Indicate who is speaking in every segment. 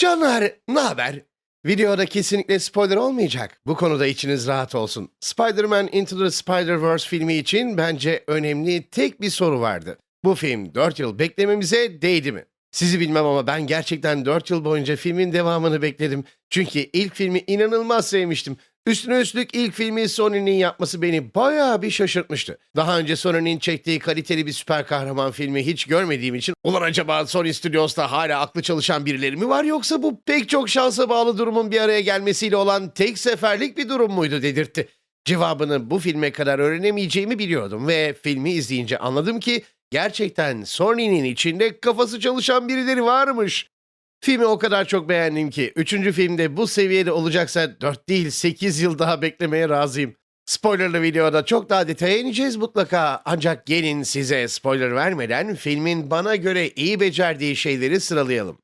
Speaker 1: Canlar, ne haber? Videoda kesinlikle spoiler olmayacak. Bu konuda içiniz rahat olsun. Spider-Man Into the Spider-Verse filmi için bence önemli tek bir soru vardı. Bu film 4 yıl beklememize değdi mi? Sizi bilmem ama ben gerçekten 4 yıl boyunca filmin devamını bekledim. Çünkü ilk filmi inanılmaz sevmiştim. Üstüne üstlük ilk filmi Sony'nin yapması beni bayağı bir şaşırtmıştı. Daha önce Sony'nin çektiği kaliteli bir süper kahraman filmi hiç görmediğim için ulan acaba Sony Studios'ta hala aklı çalışan birileri mi var yoksa bu pek çok şansa bağlı durumun bir araya gelmesiyle olan tek seferlik bir durum muydu dedirtti. Cevabını bu filme kadar öğrenemeyeceğimi biliyordum ve filmi izleyince anladım ki gerçekten Sony'nin içinde kafası çalışan birileri varmış. Filmi o kadar çok beğendim ki 3. filmde bu seviyede olacaksa 4 değil 8 yıl daha beklemeye razıyım. Spoilerlı videoda çok daha detaya ineceğiz mutlaka ancak gelin size spoiler vermeden filmin bana göre iyi becerdiği şeyleri sıralayalım.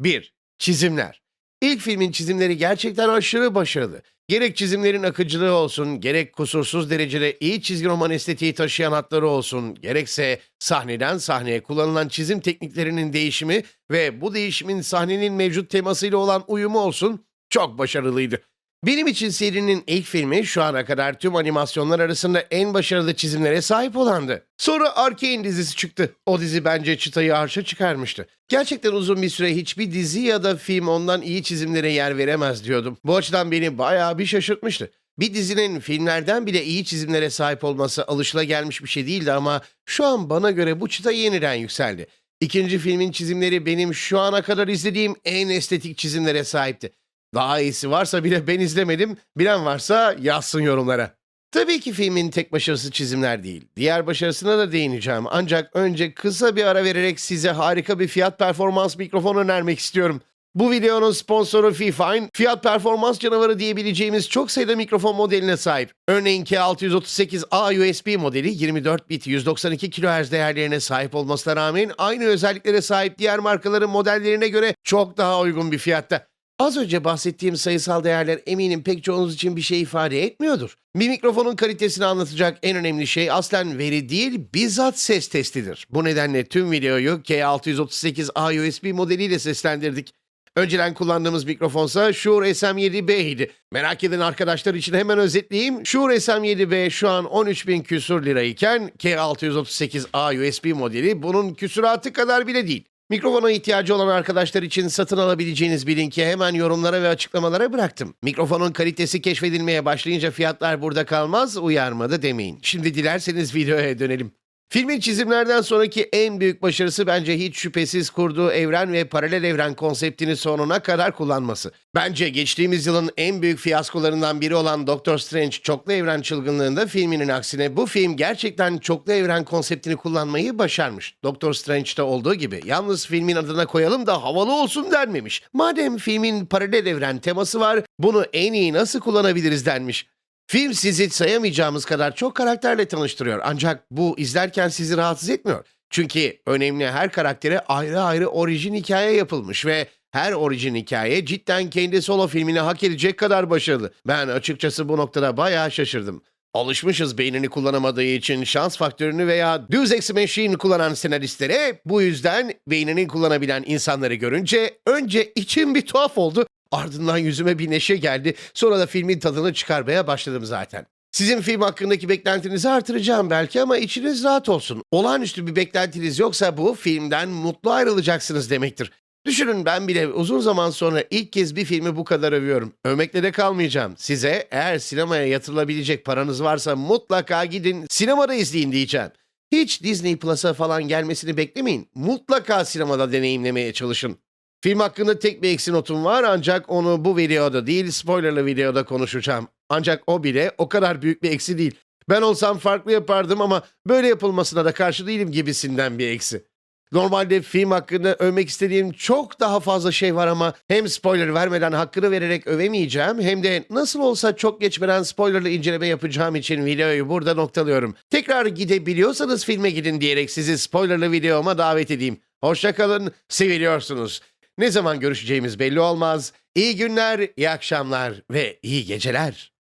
Speaker 1: 1. Çizimler. İlk filmin çizimleri gerçekten aşırı başarılı. Gerek çizimlerin akıcılığı olsun, gerek kusursuz derecede iyi çizgi roman estetiği taşıyan hatları olsun, gerekse sahneden sahneye kullanılan çizim tekniklerinin değişimi ve bu değişimin sahnenin mevcut temasıyla olan uyumu olsun, çok başarılıydı. Benim için serinin ilk filmi şu ana kadar tüm animasyonlar arasında en başarılı çizimlere sahip olandı. Sonra Arkane dizisi çıktı. O dizi bence çıtayı arşa çıkarmıştı. Gerçekten uzun bir süre hiçbir dizi ya da film ondan iyi çizimlere yer veremez diyordum. Bu açıdan beni bayağı bir şaşırtmıştı. Bir dizinin filmlerden bile iyi çizimlere sahip olması alışılagelmiş bir şey değildi ama şu an bana göre bu çıta yeniden yükseldi. İkinci filmin çizimleri benim şu ana kadar izlediğim en estetik çizimlere sahipti. Daha iyisi varsa bile ben izlemedim. Bilen varsa yazsın yorumlara. Tabii ki filmin tek başarısı çizimler değil. Diğer başarısına da değineceğim. Ancak önce kısa bir ara vererek size harika bir fiyat performans mikrofon önermek istiyorum. Bu videonun sponsoru Fifine, fiyat performans canavarı diyebileceğimiz çok sayıda mikrofon modeline sahip. Örneğin K638A USB modeli 24 bit 192 kHz değerlerine sahip olmasına rağmen aynı özelliklere sahip diğer markaların modellerine göre çok daha uygun bir fiyatta. Az önce bahsettiğim sayısal değerler eminim pek çoğunuz için bir şey ifade etmiyordur. Bir mikrofonun kalitesini anlatacak en önemli şey aslen veri değil, bizzat ses testidir. Bu nedenle tüm videoyu K638A USB modeliyle seslendirdik. Önceden kullandığımız mikrofonsa Shure SM7B idi. Merak eden arkadaşlar için hemen özetleyeyim. Shure SM7B şu an 13.000 küsur lirayken K638A USB modeli bunun küsuratı kadar bile değil. Mikrofona ihtiyacı olan arkadaşlar için satın alabileceğiniz bir linki hemen yorumlara ve açıklamalara bıraktım. Mikrofonun kalitesi keşfedilmeye başlayınca fiyatlar burada kalmaz, uyarmadı demeyin. Şimdi dilerseniz videoya dönelim. Filmin çizimlerden sonraki en büyük başarısı bence hiç şüphesiz kurduğu evren ve paralel evren konseptini sonuna kadar kullanması. Bence geçtiğimiz yılın en büyük fiyaskolarından biri olan Doctor Strange çoklu evren çılgınlığında filminin aksine bu film gerçekten çoklu evren konseptini kullanmayı başarmış. Doctor Strange'de olduğu gibi yalnız filmin adına koyalım da havalı olsun denmemiş. Madem filmin paralel evren teması var bunu en iyi nasıl kullanabiliriz denmiş. Film sizi sayamayacağımız kadar çok karakterle tanıştırıyor. Ancak bu izlerken sizi rahatsız etmiyor. Çünkü önemli her karaktere ayrı ayrı orijin hikaye yapılmış ve her orijin hikaye cidden kendi solo filmini hak edecek kadar başarılı. Ben açıkçası bu noktada bayağı şaşırdım. Alışmışız beynini kullanamadığı için şans faktörünü veya düz eksi machine kullanan senaristlere bu yüzden beynini kullanabilen insanları görünce önce içim bir tuhaf oldu Ardından yüzüme bir neşe geldi. Sonra da filmin tadını çıkarmaya başladım zaten. Sizin film hakkındaki beklentinizi artıracağım belki ama içiniz rahat olsun. Olağanüstü bir beklentiniz yoksa bu filmden mutlu ayrılacaksınız demektir. Düşünün ben bile uzun zaman sonra ilk kez bir filmi bu kadar övüyorum. Övmekle de kalmayacağım. Size eğer sinemaya yatırılabilecek paranız varsa mutlaka gidin sinemada izleyin diyeceğim. Hiç Disney Plus'a falan gelmesini beklemeyin. Mutlaka sinemada deneyimlemeye çalışın. Film hakkında tek bir eksi notum var ancak onu bu videoda değil spoilerlı videoda konuşacağım. Ancak o bile o kadar büyük bir eksi değil. Ben olsam farklı yapardım ama böyle yapılmasına da karşı değilim gibisinden bir eksi. Normalde film hakkında övmek istediğim çok daha fazla şey var ama hem spoiler vermeden hakkını vererek övemeyeceğim hem de nasıl olsa çok geçmeden spoilerlı inceleme yapacağım için videoyu burada noktalıyorum. Tekrar gidebiliyorsanız filme gidin diyerek sizi spoilerlı videoma davet edeyim. Hoşçakalın, seviliyorsunuz. Ne zaman görüşeceğimiz belli olmaz. İyi günler, iyi akşamlar ve iyi geceler.